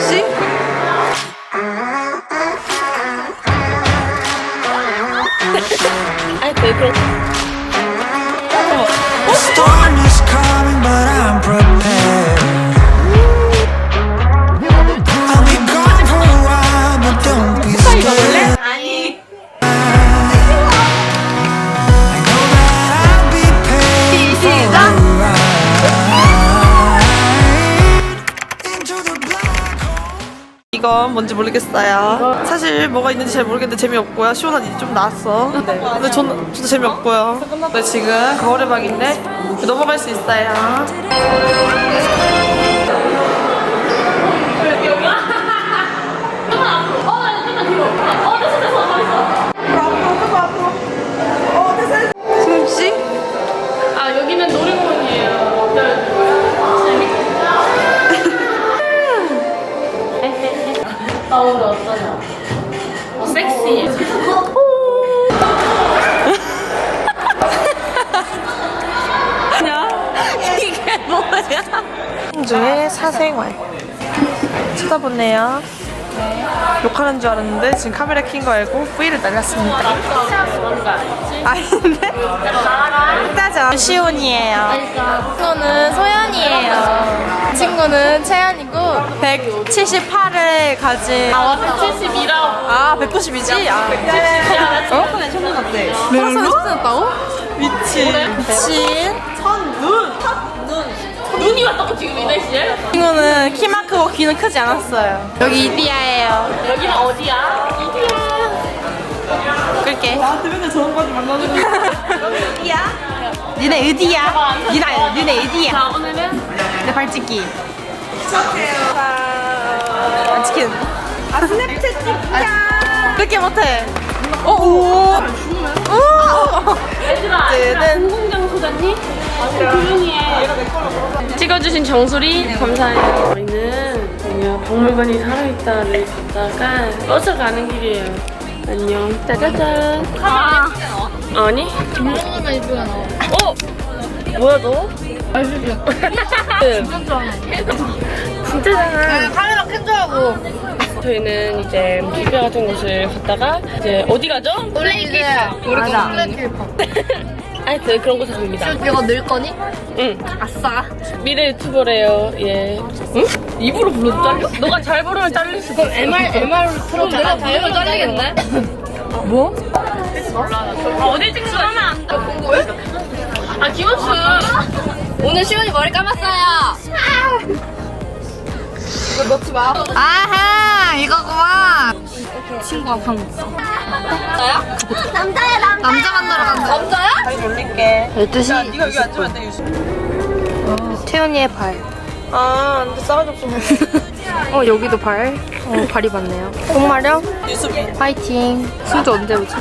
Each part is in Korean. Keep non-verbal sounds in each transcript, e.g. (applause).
씨? 건 뭔지 모르겠어요. 사실 뭐가 있는지 잘 모르겠는데 재미없고요. 시원한 이제 좀 나왔어. 근데 전, 저도 재미없고요. 근데 지금 거울의 방인데 넘어갈 수 있어요. 이게 뭐야 중에 사생활 쳐다보네요. 욕하는 줄 알았는데 지금 카메라 킨 거 알고 V를 날렸습니다. 아닌데? 따져. 시온이에요. 친구는 소연이에요. 친구는 채연이고 178을 가진 아 172라고 아 192지? 아. 얼마나 천년 같대. 파라솔을 찾았다고? 미친. 눈이 왔다고 지금 이 날 씨에? 친구는 키만 크고 귀는 크지 않았어요. 여기 이디야예요. 여기는 어디야? 끌게. 나한테 맨날 저런 거지 만나는 니네 의디야? 니네, 니네 의디야. 자 오늘은 내 발찍기. 안 찍히는 아, 스냅챗 찍자. 그렇게 못해. 오, 오. 오. 얘들아 네. 공공장소잖니? 조용히 해 찍어주신 정수리 감사해요 저희는 박물관이 살아있다를 갔다가 버스 가는 길이에요 안녕 짜자잔 아니? 김정은만 이쁘게 나와. 어? 뭐야 너? (laughs) 진짜잖아 카메라 큰 줄 알고. 저희는 이제 기뼈 같은 곳을 갔다가 이제 어디 가죠? 블랙길. 맞아. 블랙길 (laughs) 하여튼 그런 곳에 갑니다 이거 늘 거니? 응 아싸. 미래 유튜버래요 예 응? 입으로 불러도 잘려? 너가 잘 부르면 잘릴 수도 있어 MR, MR로 틀어. 내가 부르면 잘리겠네? 뭐? 아, 어디 찍는 거야? 하면 안 돼. 궁금해? 아, 김원수. 오늘 시원이 머리 감았어요. 이거 넣지 마. 아하, 이거구만. 친구가 방 있어. 남자야? 남자야, 남자. 남자 만나러 간다. 남자야? 다시 올릴게. 12시. 야, 네가 여기 앉으면 안 돼, 유수. 태연이의 발. 아, 근데 싸가지 없어. (laughs) 어, 여기도 발. 어, 발이 많네요. 꽁마령? 유수빈. 파이팅. 승주 언제 오지?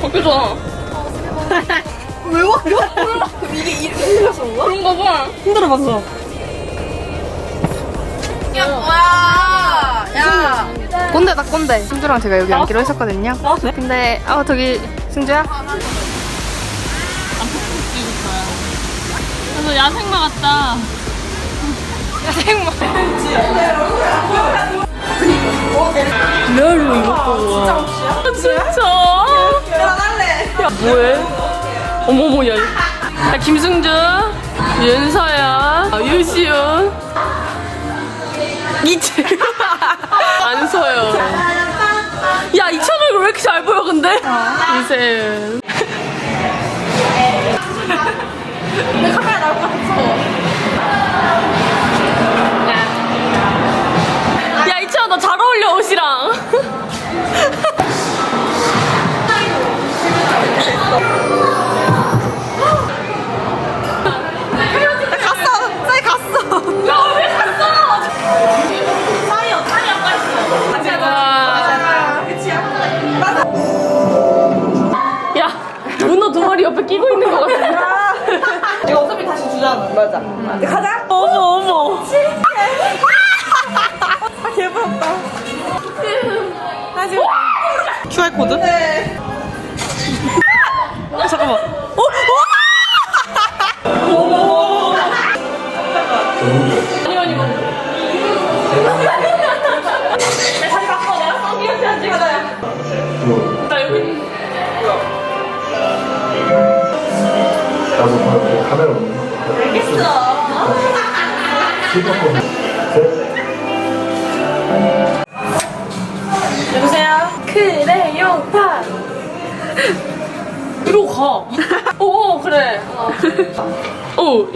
바뀌어줘. (laughs) 왜 와? 그럼 이게 이렇게 흘려서 온 거야? 그런가 봐. 힘들어 봤어. 야, 뭐야. 야. 꼰대다, 꼰대. 승주랑 제가 여기 앉기로 했었거든요. 아? 근데, 어, 저기, 승주야? 그래서 야생마 같다. 야생마. 이거 진짜 혹시야? 진짜? 야, 뭐해? 어머머, 야. 야, 김승주, 윤서야, 아, 유시윤, 이채, (laughs) 안서연. 야, 이천 얼굴 왜 이렇게 잘 보여, 근데? 이세 끼고 있는 것 같아. 이거 어차피 다시 주잖아. 맞아. 가자. 어머, 어머. 아, 개부럽다. 다시. QR코드? 네. 어, 잠깐만. 어? 어? 아니, 나도 카메라. 알겠어. 여보세요? 그래요, 파! 이러고 가. 오, 그래. 오.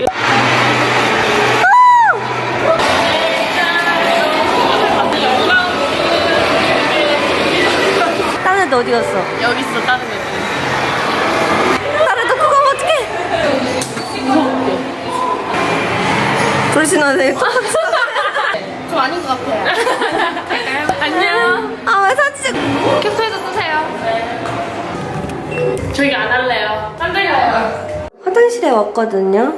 다른 애들 어디 갔어? 여기 있어, 다른 애. 조심하세요. (laughs) 좀 아닌 것 같아요. 안녕. 아, 왜 사진 찍 캡처해서 쓰세요. 저희 안 할래요. 딴 데 가 요. 화장실에 왔거든요.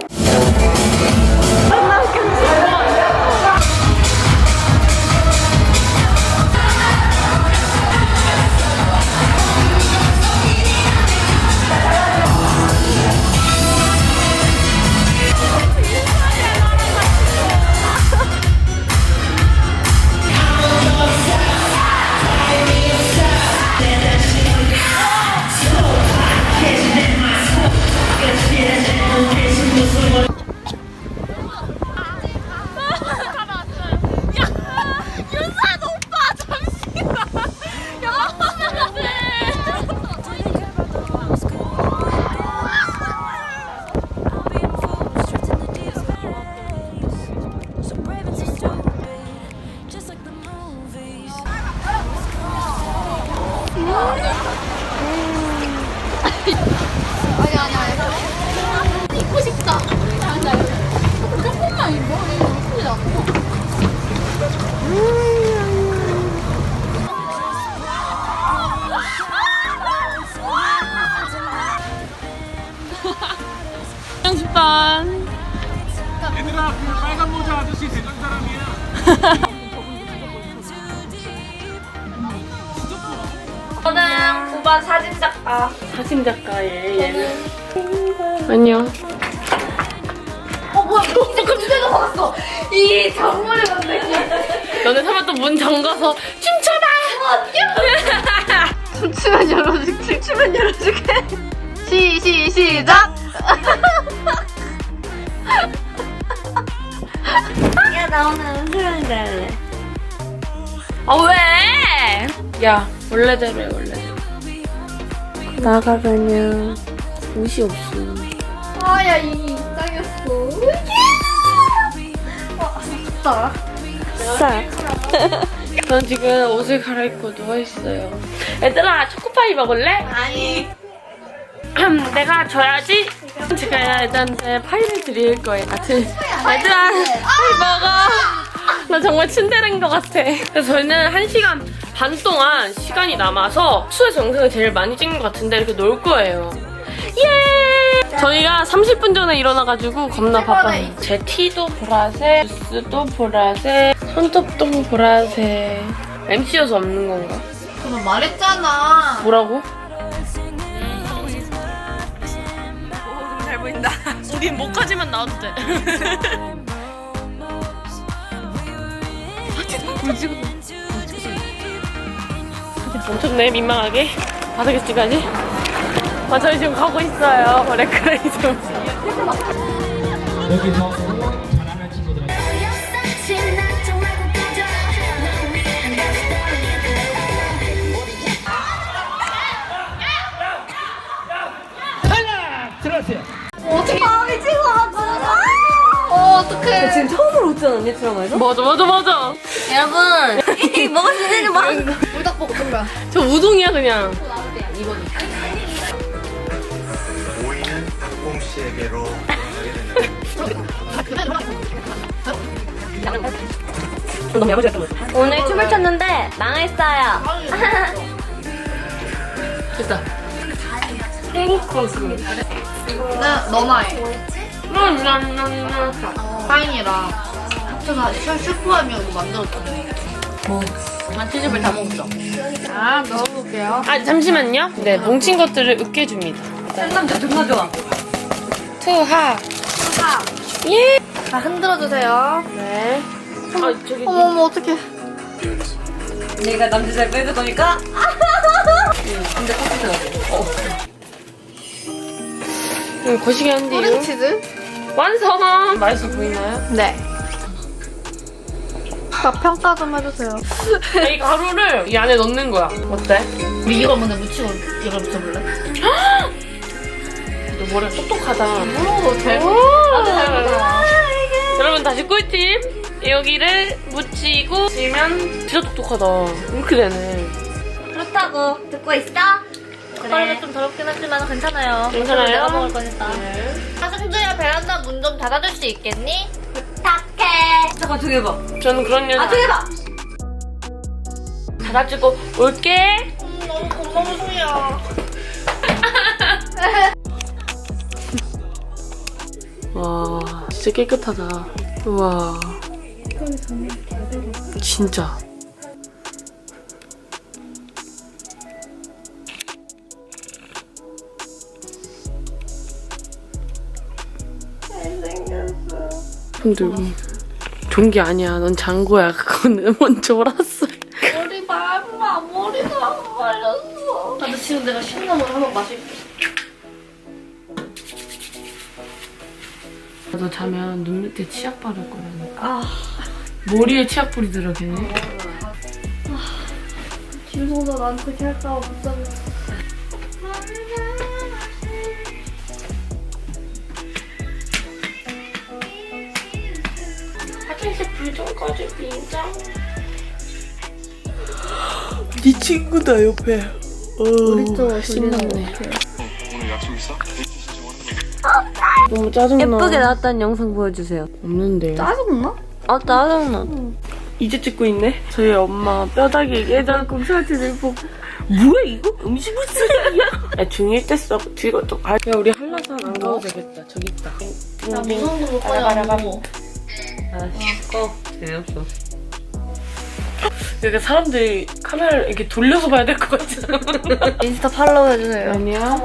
사진작가. 사진 작가의 얘는. 안녕. 어, 뭐야. 진짜 깜짝이야 봤어. 이 장문을 봤네. 너네 설마 또 문 잠가서 춤춰봐! 춤추면 열어줄게. 춤추면 열어줄게. 시, 시, 시작! 야, 나 오늘 수련이 할래. 아, 왜? 야, 원래대로 해, 원래대로. 나가 그냥 옷이 없어. 아, 야, 이 입장이었어. 와, 좋다. 싸. 전 지금 옷을 갈아입고 누워있어요. 얘들아, 초코파이 먹을래? 아니. 내가 줘야지. 제가 애들한테 파이를 드릴 거예요. 같은. 얘들아, 파이 먹어. 나 정말 츤데레인 것 같아. 그래서 저희는 한 시간 반 동안 시간이 남아서 숙소에서 영상을 제일 많이 찍는 것 같은데 이렇게 놀 거예요. 예! 저희가 30분 전에 일어나가지고 겁나 바빠요. 제 티도 보라색, 주스도 보라색, 손톱도 보라색. MC여서 없는 건가? 그럼 말했잖아. 뭐라고? 잘 보인다. (laughs) 우린 목까지만 나와도 돼. (laughs) 엄청네 민망하게 바닥에 찍어야지. 아 저희 지금 가고 있어요. 레크레이 좀. 여기서 잘하는 친구들한테. 들어가세요. 아, 미친 것 같아. 어, 어떡해. 지금 처음으로 웃지 않았니, 드라마에서? 맞아 맞아 맞아. 여러분, 이 먹을 수 있는 거 불닭볶음면. 저 우동이야 그냥. 보이는 박봉 씨에게로 (laughs) 오늘 춤을 췄는데 망했어요. (laughs) 됐다. 나, 너나 해. 음, 파인이랑 슈- 슈퍼하면 만들었잖아. 맛집을 다 먹었어. 아, 넣어볼게요. 아 잠시만요. 네 뭉친 것들을 으깨줍니다. 생남자 존나 좋아. 투하. 하. 예. 자, 흔들어주세요. 네. 아 저기 어머 어머 어떡해. 내가 남자 잘 빼줄 거니까. 음, 거시기 한데요. 뿌린 치즈? 완성. 맛있어 보이나요? 네. 나 평가 좀 해주세요. 이 가루를 이 안에 넣는 거야. 어때? 우리 이걸 먼저 묻히고 이걸 붙여볼래? (gasps) 너 머리가 똑똑하다. 오, 잘. 여러분 다시 꿀팁. 여기를 묻히고 지면 진짜 똑똑하다. 이렇게 되네. 그렇다고 듣고 있어? 젓가락이 좀 더럽긴 하지만 괜찮아요. 괜찮아요? 내가 먹을 거니까. 네. 하승주야 베란다 문 좀 닫아줄 수 있겠니? 부탁해. 잠깐 정해봐. 저는 그런 여자. 아 정해봐. 닫아주고 올게. 너무 고마운 소리야. 와 진짜 깨끗하다. 우와. 진짜. 손 들고. 좋은 게 아니야. 넌 장고야. (laughs) 그건 음원 졸았어. 머리 말라. 머리도 안 말렸어. 나도 지금 내가 신나물 한번 마실게. 너 자면 눈 밑에 치약 바를 거라니까. 머리에 치약 뿌리더라 걔네. 김성도 난 그렇게 할까 못하네. 화장실 불 좀 꺼줘 빈장. 네 친구다 옆에. 우리 쪽 신났네. 너무 짜증나. 예쁘게 나왔다는 영상 보여주세요. 없는데요. 짜증나? 아 짜증나. 이제 찍고 있네. 저희 엄마 뼈다귀 깨달고 사진을 보고 뭐야 이거 음식물 쓰레기야? 야 중1 때 써. 뒤로 또 발. 야 우리 한라산 안 가도 되겠다. 저기 있다. 나 무서운 거 거야. 안 아 꺼. 재미없어. 그러니까 사람들이 카메라를 이렇게 돌려서 봐야 될 것 같잖아. 인스타 팔로우 해주세요. 아니야.